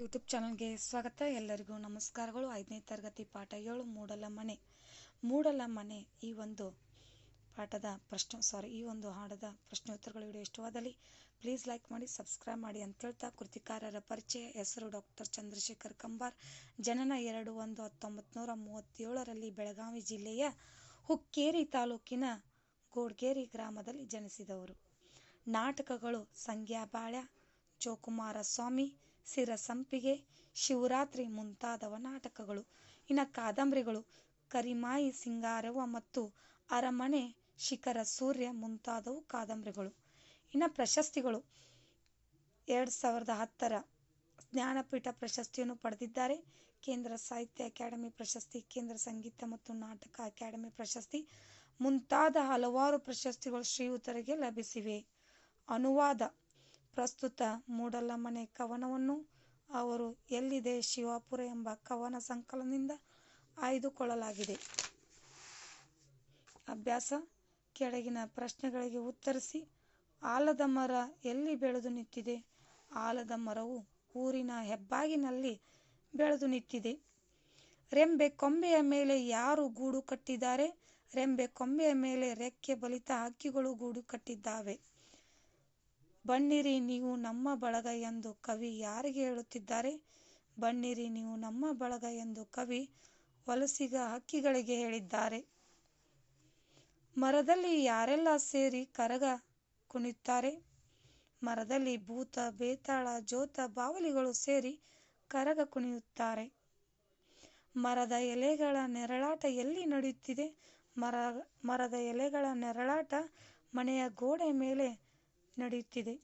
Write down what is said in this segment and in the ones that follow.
YouTube ಚಾನಲ್ಗೆ ಸ್ವಾಗತ. ಎಲ್ಲರಿಗೂ ನಮಸ್ಕಾರಗಳು. ಐದನೇ ತರಗತಿ ಪಾಠ ಏಳು, ಮೂಡಲ ಮನೆ. ಮೂಡಲ ಮನೆ ಈ ಒಂದು ಪಾಠದ ಪ್ರಶ್ನೆ ಸಾರಿ ಈ ಒಂದು ಹಾಡದ ಪ್ರಶ್ನೆ ಉತ್ತರಗಳ ವಿಡಿಯೋ ಇಷ್ಟವಾದಲ್ಲಿ ಪ್ಲೀಸ್ ಲೈಕ್ ಮಾಡಿ ಸಬ್ಸ್ಕ್ರೈಬ್ ಮಾಡಿ ಅಂತ ಹೇಳ್ತಾ ಕೃತಿಕಾರರ ಪರಿಚಯ. ಹೆಸರು ಡಾಕ್ಟರ್ ಚಂದ್ರಶೇಖರ್ ಕಂಬಾರ್. ಜನನ ಎರಡು ಒಂದು ಹತ್ತೊಂಬತ್ತು ನೂರ ಮೂವತ್ತೇಳರಲ್ಲಿ ಬೆಳಗಾವಿ ಜಿಲ್ಲೆಯ ಹುಕ್ಕೇರಿ ತಾಲೂಕಿನ ಗೋಡ್ಗೇರಿ ಗ್ರಾಮದಲ್ಲಿ ಜನಿಸಿದವರು. ನಾಟಕಗಳು ಸಂಗ್ಯಾಬಾಳ್ಯ ಜೋಕುಮಾರ ಸ್ವಾಮಿ ಸಿರಸಂಪಿಗೆ ಶಿವರಾತ್ರಿ ಮುಂತಾದವ ನಾಟಕಗಳು. ಇನ್ನು ಕಾದಂಬರಿಗಳು, ಕರಿಮಾಯಿ ಸಿಂಗಾರವ ಮತ್ತು ಅರಮನೆ ಶಿಖರ ಸೂರ್ಯ ಮುಂತಾದವು ಕಾದಂಬರಿಗಳು. ಇನ್ನು ಪ್ರಶಸ್ತಿಗಳು, ಎರಡು ಸಾವಿರದ ಹತ್ತರ ಜ್ಞಾನಪೀಠ ಪ್ರಶಸ್ತಿಯನ್ನು ಪಡೆದಿದ್ದಾರೆ. ಕೇಂದ್ರ ಸಾಹಿತ್ಯ ಅಕಾಡೆಮಿ ಪ್ರಶಸ್ತಿ, ಕೇಂದ್ರ ಸಂಗೀತ ಮತ್ತು ನಾಟಕ ಅಕಾಡೆಮಿ ಪ್ರಶಸ್ತಿ ಮುಂತಾದ ಹಲವಾರು ಪ್ರಶಸ್ತಿಗಳು ಶ್ರೀಯುತರಿಗೆ ಲಭಿಸಿವೆ. ಅನುವಾದ ಪ್ರಸ್ತುತ ಮೂಡಲಮನೆ ಕವನವನ್ನು ಅವರು ಎಲ್ಲಿದೆ ಶಿವಾಪುರ ಎಂಬ ಕವನ ಸಂಕಲನದಿಂದ ಆಯ್ದುಕೊಳ್ಳಲಾಗಿದೆ. ಅಭ್ಯಾಸ, ಕೆಳಗಿನ ಪ್ರಶ್ನೆಗಳಿಗೆ ಉತ್ತರಿಸಿ, ಆಲದ ಮರ ಎಲ್ಲಿ ಬೆಳೆದು ನಿಂತಿದೆ? ಆಲದ ಮರವು ಊರಿನ ಹೆಬ್ಬಾಗಿನಲ್ಲಿ ಬೆಳೆದು ನಿಂತಿದೆ. ರೆಂಬೆ ಕೊಂಬೆಯ ಮೇಲೆ ಯಾರು ಗೂಡು ಕಟ್ಟಿದ್ದಾರೆ? ರೆಂಬೆ ಕೊಂಬೆಯ ಮೇಲೆ ರೆಕ್ಕೆ ಬಲಿತ ಹಕ್ಕಿಗಳು ಗೂಡು ಕಟ್ಟಿದ್ದಾವೆ. ಬನ್ನಿರಿ, ನೀವು ನಮ್ಮ ಬಳಗ ಎಂದು ಕವಿ ಯಾರಿಗೆ ಹೇಳುತ್ತಿದ್ದಾರೆ? ಬನ್ನಿರಿ, ನೀವು ನಮ್ಮ ಬಳಗ ಎಂದು ಕವಿ ವಲಸಿಗ ಹಕ್ಕಿಗಳಿಗೆ ಹೇಳಿದ್ದಾರೆ. ಮರದಲ್ಲಿ ಯಾರೆಲ್ಲ ಸೇರಿ ಕರಗ ಕುಣಿಯುತ್ತಾರೆ? ಮರದಲ್ಲಿ ಭೂತ, ಬೇತಾಳ ಜೋತ ಬಾವಲಿಗಳು ಸೇರಿ ಕರಗ ಕುಣಿಯುತ್ತಾರೆ. ಮರದ ಎಲೆಗಳ ನೆರಳಾಟ ಎಲ್ಲಿ ನಡೆಯುತ್ತಿದೆ? ಮರ, ಮರದ ಎಲೆಗಳ ನೆರಳಾಟ ಮನೆಯ ಗೋಡೆ ಮೇಲೆ ನಡೆಯುತ್ತಿದೆ.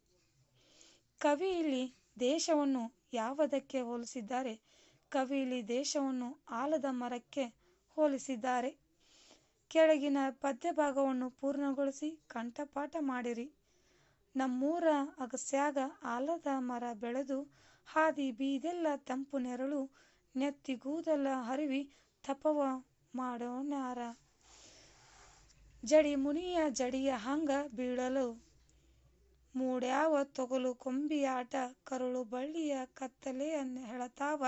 ಕವಿ ಇಲ್ಲಿ ದೇಶವನ್ನು ಯಾವದಕ್ಕೆ ಹೋಲಿಸಿದ್ದಾರೆ? ಕವಿ ಇಲ್ಲಿ ದೇಶವನ್ನು ಆಲದ ಮರಕ್ಕೆ ಹೋಲಿಸಿದ್ದಾರೆ. ಕೆಳಗಿನ ಪದ್ಯ ಭಾಗವನ್ನು ಪೂರ್ಣಗೊಳಿಸಿ ಕಂಠಪಾಠ ಮಾಡಿರಿ. ನಮ್ಮೂರ ಅಗಸ್ಯಾಗ ಆಲದ ಮರ ಬೆಳೆದು ಹಾದಿ ಬೀದೆಲ್ಲ ತಂಪು ನೆರಳು ನೆತ್ತಿಗೂದಲ ಹರಿವಿ ತಪವ ಮಾಡೋನಾರ ಜಡಿ ಮುನಿಯ ಜಡಿಯ ಹಂಗ ಬೀಳಲು ಮೂಡ್ಯಾವ ತೊಗಲು ಕೊಂಬಿಯಾಟ ಕರುಳು ಬಳ್ಳಿಯ ಕತ್ತಲೆಯ ಹೆಳತಾವ.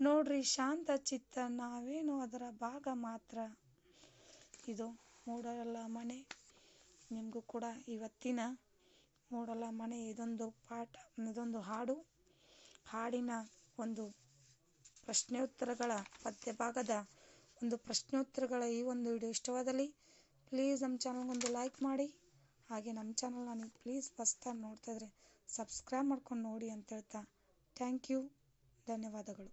ನೋಡ್ರಿ ಶಾಂತ ಚಿತ್ತ, ನಾವೇನು ಅದರ ಭಾಗ ಮಾತ್ರ. ಇದು ಮೂಡಲ ಮನೆ ನಿಮಗೂ ಕೂಡ ಇವತ್ತಿನ ಮೂಡಲ ಮನೆ ಇದೊಂದು ಪಾಠ, ಇದೊಂದು ಹಾಡು. ಹಾಡಿನ ಒಂದು ಪ್ರಶ್ನೋತ್ತರಗಳ ಪದ್ಯ ಭಾಗದ ಒಂದು ಪ್ರಶ್ನೋತ್ತರಗಳ ಈ ಒಂದು ವಿಡಿಯೋ ಇಷ್ಟವಾದಲ್ಲಿ, ಪ್ಲೀಸ್ ನಮ್ಮ ಚಾನಲ್ಗೊಂದು ಲೈಕ್ ಮಾಡಿ. ಹಾಗೆ ನಮ್ಮ ಚಾನಲ್ನ ನೀವು ಪ್ಲೀಸ್ ಫಸ್ಟ್ ಟೈಮ್ ನೋಡ್ತಾ ಇದ್ರೆ ಸಬ್ಸ್ಕ್ರೈಬ್ ಮಾಡ್ಕೊಂಡು ನೋಡಿ ಅಂತ ಹೇಳ್ತಾ ಥ್ಯಾಂಕ್ ಯು ಧನ್ಯವಾದಗಳು.